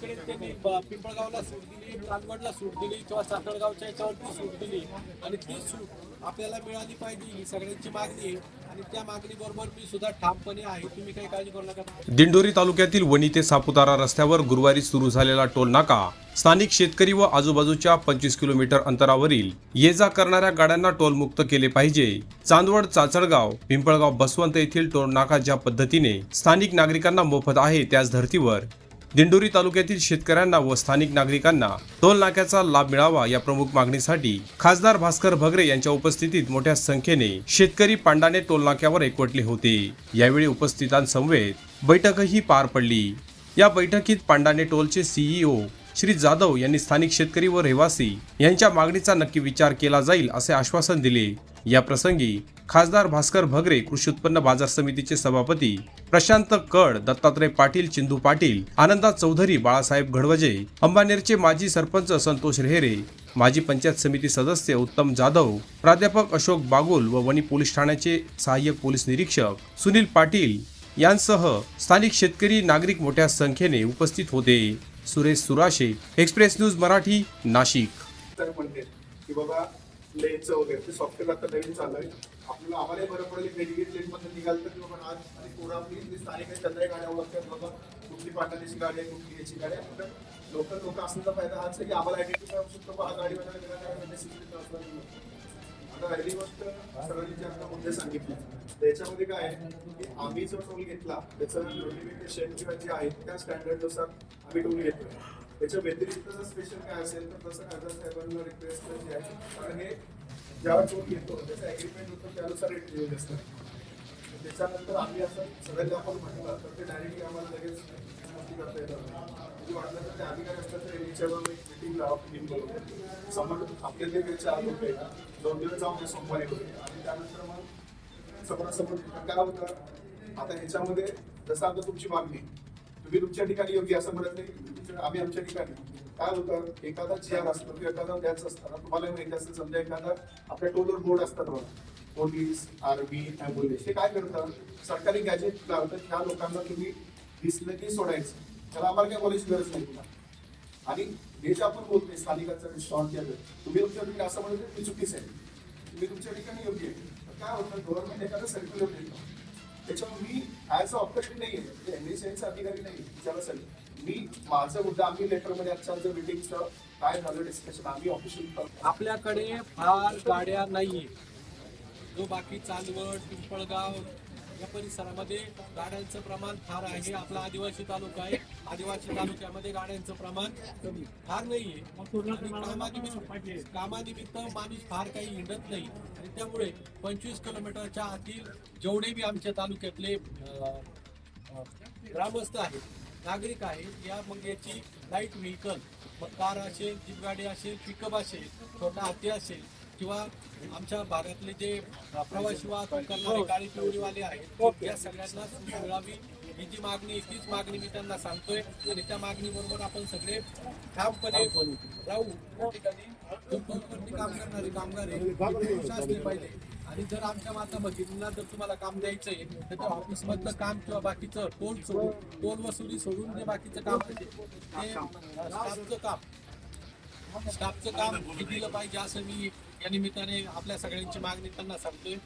पिंपळगावला सूट दिली चांदवडला सूट दिली किंवा चाकणगावच्या याच्यावरती सूट दिली. आणि ती सूट आपल्याला मिळाली पाहिजे ही सगळ्यांची मागणी आहे. आणि त्या मागणीबरोबर मी सुद्धा ठामपणे आहे. तुम्ही काही काळजी करू नका. दिंडोरी तालुक्यातील वणी ते सापुतारा रस्त्यावर गुरुवारी सुरू झालेला टोल नाका स्थानिक शेतकरी व आजूबाजूच्या पंचवीस किलोमीटर अंतरावरील ये जा करणाऱ्या गाड्यांना टोलमुक्त केले पाहिजे. चांदवड चाचडगाव पिंपळगाव बसवंत येथील टोल नाका ज्या पद्धतीने स्थानिक नागरिकांना मोफत आहे त्याच धर्तीवर दिंडोरी तालुक्यातील शेतकऱ्यांना व स्थानिक नागरिकांना टोल नाक्याचा लाभ मिळावा या प्रमुख मागणीसाठी खासदार भास्कर भगरे यांच्या उपस्थितीत मोठ्या संख्येने शेतकरी पांडाने टोल नाक्यावर एकवटले होते. यावेळी उपस्थितांसमवेत बैठकही पार पडली. या बैठकीत पांडाने टोलचे सीईओ श्री जाधव यांनी स्थानिक शेतकरी व रहिवासी यांच्या मागणीचा नक्की विचार केला जाईल असे आश्वासन दिले. या प्रसंगी खासदार भास्कर भगरे कृषी उत्पन्न बाजार समितीचे सभापती प्रशांत कड दत्तात्रय पाटील चिंदू पाटील आनंदा चौधरी बाळासाहेब घडवजे अंबानेरचे माजी सरपंच संतोष रेहरे माजी पंचायत समिती सदस्य उत्तम जाधव प्राध्यापक अशोक बागुल व वणी पोलीस ठाण्याचे सहाय्यक पोलीस निरीक्षक सुनील पाटील यांसह स्थानिक शेतकरी नागरिक मोठ्या संख्येने उपस्थित होते. Suresh Surashe express news Marathi Nashik. तर वगैरे ते सॉफ्टवेअर आता नवीन चालू आहे. आपल्याला आम्हालाही बरं पडेल मेडिकेट लेन मध्ये निघाल तर की बाबा आज आणि पोरं आपली जी स्थानिक आहे त्यांच्याही गाड्या ओळखतात बाबा कुठली पाटाण्याची गाडी आहे कुठली याची गाडी आहे. लोकल लोक असण्याचा फायदा हाच आहे की आम्हाला आयडेंटिफाय होऊ शकतो हा गाडी वगैरे म्हणजे आता राहिली गोष्ट सरांनी जे आता मुद्दे सांगितले त्याच्यामध्ये काय आहे की आम्ही जो टोल घेतला त्याचं नोटिफिकेशन किंवा जे आहे त्या स्टँडर्डनुसार आम्ही टोल घेतोय. त्याच्या व्यतिरिक्त जर स्पेशल काय असेल तर तसं खासदार साहेबांना रिक्वेस्ट जे आहे कारण हे ज्यावेळेस टोल घेतो त्याचं ऍग्रीमेंट होतं त्यानुसार रेट लिहून असतं. त्याच्यानंतर आम्ही असं सगळ्यांना आपण म्हटलं तर ते डायरेक्टली आम्हाला लगेच नक्की करता येतात म्हणजे वाटलं तर ते अधिकारी असतात तर यांच्यावर एक मिटिंग लावा मीटिंग बोलवून समोर आपले जे काही चार लोक आहेत दोन दिवस जाऊन ते सोमवारी होते आणि त्यानंतर मग समोरासमोर काय होतं? आता ह्याच्यामध्ये जसं आता तुमची मागणी मी तुमच्या ठिकाणी योग्य असं म्हणत नाही. आम्ही आमच्या ठिकाणी. काय होतं? एखादा चेअर असतो किंवा एखादा द्यायचं असतं तुम्हाला माहिती असेल समजा एखादा आपल्या टोलवर बोर्ड असतात बघा. पोलीस आर्मी ॲम्ब्युलन्स हे काय करतात? सरकारी गॅजेट लावतात. त्या लोकांना तुम्ही दिसलं की सोडायचं. त्याला आम्हाला काय बोलायची गरज नाही तुला आणि हे जे आपण बोलतोय स्थानिकांचा रिस्पॉन्स केलं तुम्ही तुमच्या ठिकाणी असं म्हणत की चुकीचं आहे. तुम्ही तुमच्या ठिकाणी योग्य आहे. काय होतं? गव्हर्नमेंट एखादं सर्क्युलर देतं. त्याच्यावर मी ॲज अ ऑपरेशन नाही आहे एम एस एनचा अधिकारी नाही विचारा सर मी माझं मुद्दा आम्ही लेटरमध्ये आजच्या आमच्या मिटिंगचं काय झालं डिस्कशन आम्ही ऑफिशियल आपल्याकडे फार गाड्या नाहीये. जो बाकी चांदवड पिंपळगाव या परिसरामध्ये गाड्यांचं प्रमाण फार आहे. आपला आदिवासी तालुका आहे. आदिवासी तालुक्यामध्ये गाड्यांचं प्रमाण कमी. फार नाहीये. कामानिमित्त कामानिमित्त माणूस फार काही हिंडत नाही. आणि त्यामुळे पंचवीस किलोमीटरच्या आतील जेवढे बी आमच्या तालुक्यातले ग्रामस्थ आहेत नागरिक आहेत या मग याची लाइट व्हेकल मग कार असेल जीप गाडी असेल पिकअप असेल छोटा हत्ती असेल किंवा आमच्या भागातले जे प्रवासी वाहतूक करणारे गाडी पिवळीवाले आहेत या सगळ्यांना सूट मिळावी. ही जी मागणी आहे, तीच मागणी मी त्यांना सांगतोय. आणि त्या मागणीबरोबर आपण सगळे ठामपणे राहू. त्या ठिकाणी काम करणारे कामगार आहे हे असले पाहिजे. आणि जर आमच्या माता भगिनींना जर तुम्हाला काम द्यायचंय तर त्या ऑफिस मधलं काम किंवा बाकीचं टोल सोडून टोल वसुली सोडून जे बाकीचं काम आहे ते काम. स्टाफचं काम दिलं पाहिजे असं मी या निमित्ताने आपल्या सगळ्यांची मागणी त्यांना सांगतोय.